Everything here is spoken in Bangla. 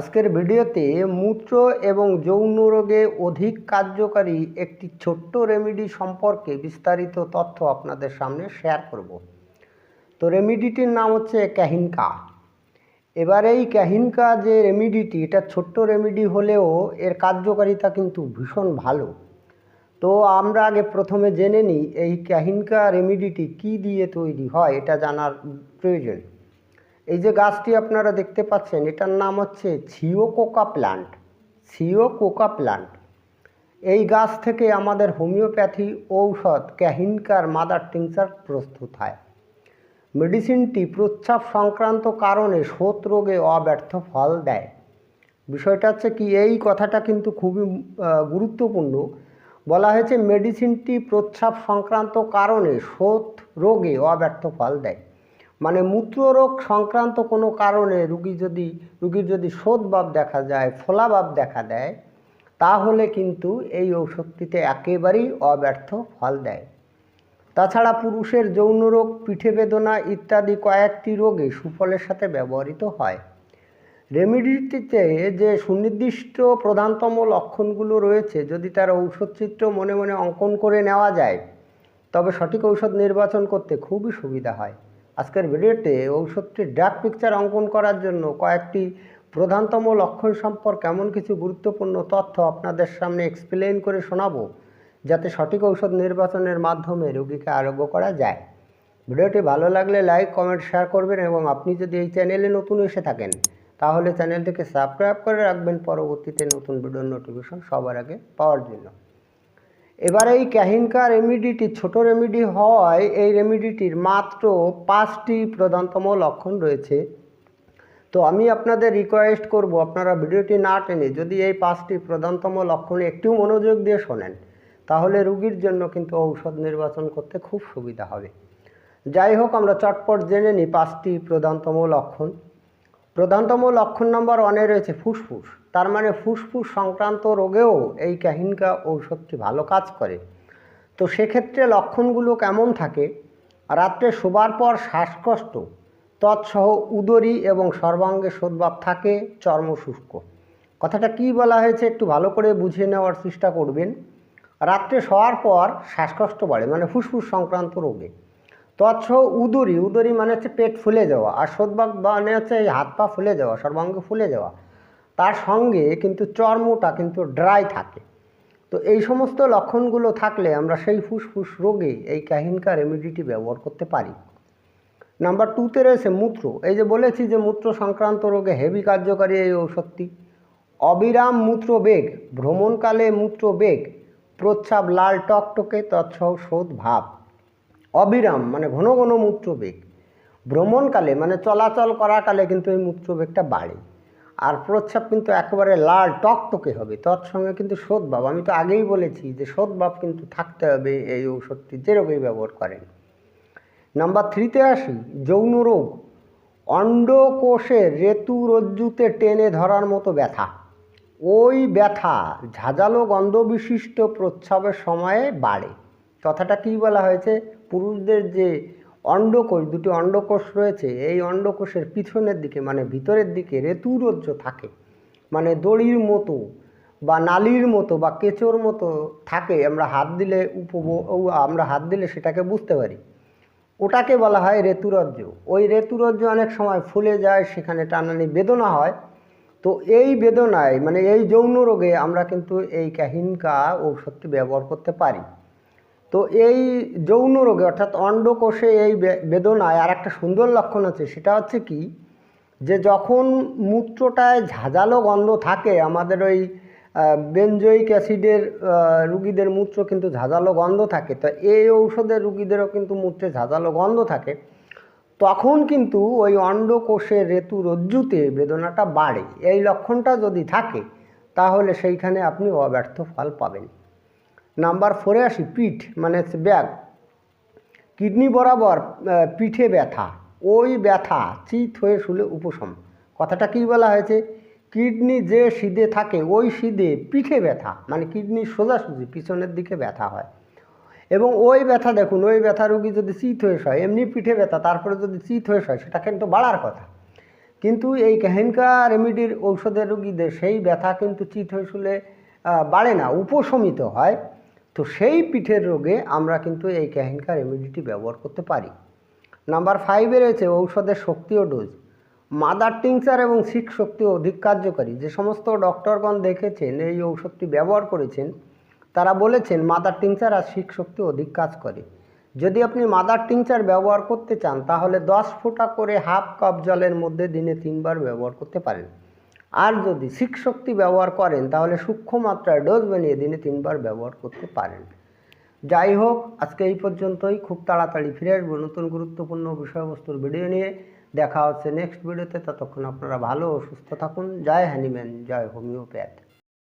আজকের ভিডিওতে মূত্র এবং যৌন রোগে অধিক কার্যকারী একটি ছোট্ট রেমেডি সম্পর্কে বিস্তারিত তথ্য আপনাদের সামনে শেয়ার করব। তো রেমেডিটির নাম হচ্ছে ক্যাহিনকা। এবার এই ক্যাহিনকা যে রেমিডিটি, এটা ছোট্ট রেমিডি হলেও এর কার্যকারিতা কিন্তু ভীষণ ভালো। তো আমরা আগে প্রথমে জেনে নিই, এই ক্যাহিনকা রেমিডিটি কী দিয়ে তৈরি হয়, এটা জানার প্রয়োজন। এই যে গাছটি আপনারা দেখতে পাচ্ছেন, এটার নাম হচ্ছে ছিওকোকা প্ল্যান্ট ছিওকোকা প্ল্যান্ট এই গাছ থেকে আমাদের হোমিওপ্যাথি ঔষধ ক্যাহিনকার মাদার টিংচার প্রস্তুত হয়। মেডিসিনটি প্রস্রাব সংক্রান্ত কারণে শোথ রোগে অব্যর্থ ফল দেয়। বিষয়টা হচ্ছে কি, এই কথাটা কিন্তু খুবই গুরুত্বপূর্ণ। বলা হয়েছে মেডিসিনটি প্রস্রাব সংক্রান্ত কারণে শোথ রোগে অব্যর্থ ফল দেয়। মানে মূত্ররোগ সংক্রান্ত কোনো কারণে রুগী যদি, রুগীর যদি শোধভাব দেখা যায় ফোলাভাব দেখা দেয়, তাহলে কিন্তু এই ঔষধটিতে একেবারেই অব্যর্থ ফল দেয়। তাছাড়া পুরুষের যৌন রোগ, পিঠে বেদনা ইত্যাদি কয়েকটি রোগে সুফলের সাথে ব্যবহৃত হয়। রেমেডিটিতে যে সুনির্দিষ্ট প্রধানতম লক্ষণগুলো রয়েছে, যদি তার ঔষধচিত্র মনে মনে অঙ্কন করে নেওয়া যায়, তবে সঠিক ঔষধ নির্বাচন করতে খুবই সুবিধা হয়। আজকের ভিডিওতে ঔষধটির ড্রাগ পিকচার অঙ্কন করার জন্য কয়েকটি প্রধানতম লক্ষণ সম্পর্কে এমন কিছু গুরুত্বপূর্ণ তথ্য আপনাদের সামনে এক্সপ্লেন করে শোনাবো, যাতে সঠিক ঔষধ নির্বাচনের মাধ্যমে রোগীকে আরোগ্য করা যায়। ভিডিওটি ভালো লাগলে লাইক কমেন্ট শেয়ার করবেন এবং আপনি যদি এই চ্যানেলে নতুন এসে থাকেন, তাহলে চ্যানেলটিকে সাবস্ক্রাইব করে রাখবেন। পরবর্তীতে নতুন ভিডিওর নোটিফিকেশন সবার আগে পাওয়ার জন্য। এবার এই ক্যাহিনকা রেমিডিটি ছোট রেমিডি হওয়ায় এই রেমিডিটির মাত্র পাঁচটি প্রধানতম লক্ষণ রয়েছে। তো আমি আপনাদের রিকোয়েস্ট করব, আপনারা ভিডিওটি না টেনে যদি এই পাঁচটি প্রধানতম লক্ষণে একটু মনোযোগ দিয়ে শোনেন, তাহলে রুগীর জন্য কিন্তু ঔষধ নির্বাচন করতে খুব সুবিধা হবে। যাই হোক, আমরা চটপট জেনে নিই পাঁচটি প্রধানতম লক্ষণ। প্রধানতম লক্ষণ নম্বর ওয়ানে রয়েছে ফুসফুস। তার মানে ফুসফুস সংক্রান্ত রোগেও এই ক্যাহিনকা ঔষধটি ভালো কাজ করে। তো সেক্ষেত্রে লক্ষণগুলো কেমন থাকে? রাত্রে শোবার পর শ্বাসকষ্ট, তৎসহ উদরী এবং সর্বাঙ্গে সোদভাব থাকে চর্ম শুষ্ক কথাটা কি বলা হয়েছে একটু ভালো করে বুঝিয়ে নেওয়ার চেষ্টা করবেন। রাত্রে শোয়ার পর শ্বাসকষ্ট বাড়ে মানে ফুসফুস সংক্রান্ত রোগে। তৎসহ উদরি উদরি মানে হচ্ছে পেট ফুলে যাওয়া, আর সদবাগ মানে হচ্ছে এই হাত পা ফুলে যাওয়া, সর্বাঙ্গ ফুলে যাওয়া। তার সঙ্গে কিন্তু চর্মটা কিন্তু ড্রাই থাকে। তো এই সমস্ত লক্ষণগুলো থাকলে আমরা সেই ফুসফুস রোগে এই কাহিনকা রেমিডিটি ব্যবহার করতে পারি। নাম্বার টুতে রয়েছে মূত্র। এই যে বলেছি যে মূত্র সংক্রান্ত রোগে হেভি কার্যকারী এই ঔষধটি। অবিরাম মূত্র বেগ, ভ্রমণকালে মূত্র বেগ প্রচ্ছাব লাল টকটকে তৎসহ শোধ ভাব। অবিরাম মানে ঘন ঘন মূত্রবেগ ভ্রমণকালে মানে চলাচল করাকালে কিন্তু এই মূত্রবেগটা বাড়ে। আর প্রস্রাব কিন্তু একেবারে লাল টকটকে হবে। তৎসঙ্গে কিন্তু শোধভাব আমি তো আগেই বলেছি যে শোধভাব কিন্তু থাকতে হবে এই ঔষধটি যে রোগেই ব্যবহার করেন। নাম্বার থ্রিতে আসি, যৌন রোগ। অন্ডকোষের রেতু রজ্জুতে টেনে ধরার মতো ব্যথা। ওই ব্যথা ঝাঁঝালো গন্ধবিশিষ্ট প্রস্রাবের সময়ে বাড়ে। কথাটা কী বলা হয়েছে? পুরুষদের যে অন্ডকোষ, দুটি অন্ডকোষ রয়েছে, এই অন্ডকোষের পিছনের দিকে মানে ভিতরের দিকে রেতুরজ্জ থাকে মানে দড়ির মতো বা নালির মতো বা কেঁচোর মতো থাকে, আমরা হাত দিলে উপব আমরা হাত দিলে সেটাকে বুঝতে পারি। ওটাকে বলা হয় রেতুরজ্জ। ওই রেতুরজ্জ অনেক সময় ফুলে যায়, সেখানে টানানি বেদনা হয়। তো এই বেদনায় মানে এই যৌন রোগে আমরা কিন্তু এই ক্যাহিনকা ঔষধটি ব্যবহার করতে পারি। তো এই যৌন রোগে, অর্থাৎ অন্ডকোষে এই বেদনায় আর একটা সুন্দর লক্ষণ আছে, সেটা হচ্ছে কি? যে যখন মূত্রটায় ঝাঁঝালো গন্ধ থাকে, আমাদের ওই বেঞ্জয়িক অ্যাসিডের রুগীদের মূত্র কিন্তু ঝাঁঝালো গন্ধ থাকে, তো এই ঔষধের রুগীদেরও কিন্তু মূত্রে ঝাঁঝালো গন্ধ থাকে, তখন কিন্তু ওই অন্ডকোষের রেতু রজ্জুতে বেদনাটা বাড়ে। এই লক্ষণটা যদি থাকে, তাহলে সেইখানে আপনি অব্যর্থ ফল পাবেন। নাম্বার ফোরে আসি, পিঠ মানে ব্যাগ। কিডনি বরাবর পিঠে ব্যথা, ওই ব্যথা, চিত হয়ে শুলে উপশম। কথাটা কী বলা হয়েছে? কিডনি যে সিদে থাকে, ওই সিদে পিঠে ব্যথা মানে কিডনির সোজাসুজি, পিছনের দিকে ব্যথা হয়। এবং ওই ব্যথা দেখুন, ওই ব্যথা রোগী যদি চিত হয়ে হয় এমনি পিঠে ব্যথা, তারপরে যদি চিত হয়ে হয় সেটা কিন্তু বাড়ার কথা। কিন্তু এই ক্যাহেনকা রেমিডির ঔষধের রুগীদের সেই ব্যথা কিন্তু চিত হয়ে শুলে বাড়ে না, উপশমিত হয়। তো সেই পিঠের রোগে আমরা কিন্তু এই ক্যাহেনকা রেমিডিটি ব্যবহার করতে পারি। নাম্বার ফাইভে রয়েছে ঔষধের শক্তি ও ডোজ মাদার টিংচার এবং সিক শক্তি অধিক কার্যকারী। যে সমস্ত ডক্টরগণ দেখেছেন, এই ঔষধটি ব্যবহার করেছেন, তারা বলেছেন মাদার টিংচার আর সিক শক্তি অধিক কাজ করে। যদি আপনি মাদার টিংচার ব্যবহার করতে চান, তাহলে দশ ফোঁটা করে হাফ কাপ জলের মধ্যে দিনে তিনবার ব্যবহার করতে পারেন। আর যদি সিক শক্তি ব্যবহার করেন, তাহলে সূক্ষ্ম মাত্রায় ডোজ বানিয়ে দিনে তিনবার ব্যবহার করতে পারেন। যাই হোক, আজকে এই পর্যন্তই। খুব তাড়াতাড়ি ফিরে আসব নতুন গুরুত্বপূর্ণ বিষয়বস্তুর ভিডিও নিয়ে। দেখা হচ্ছে নেক্সট ভিডিওতে ততক্ষণ আপনারা ভালো ও সুস্থ থাকুন। জয় হ্যানিম্যান জয় হোমিওপ্যাথ।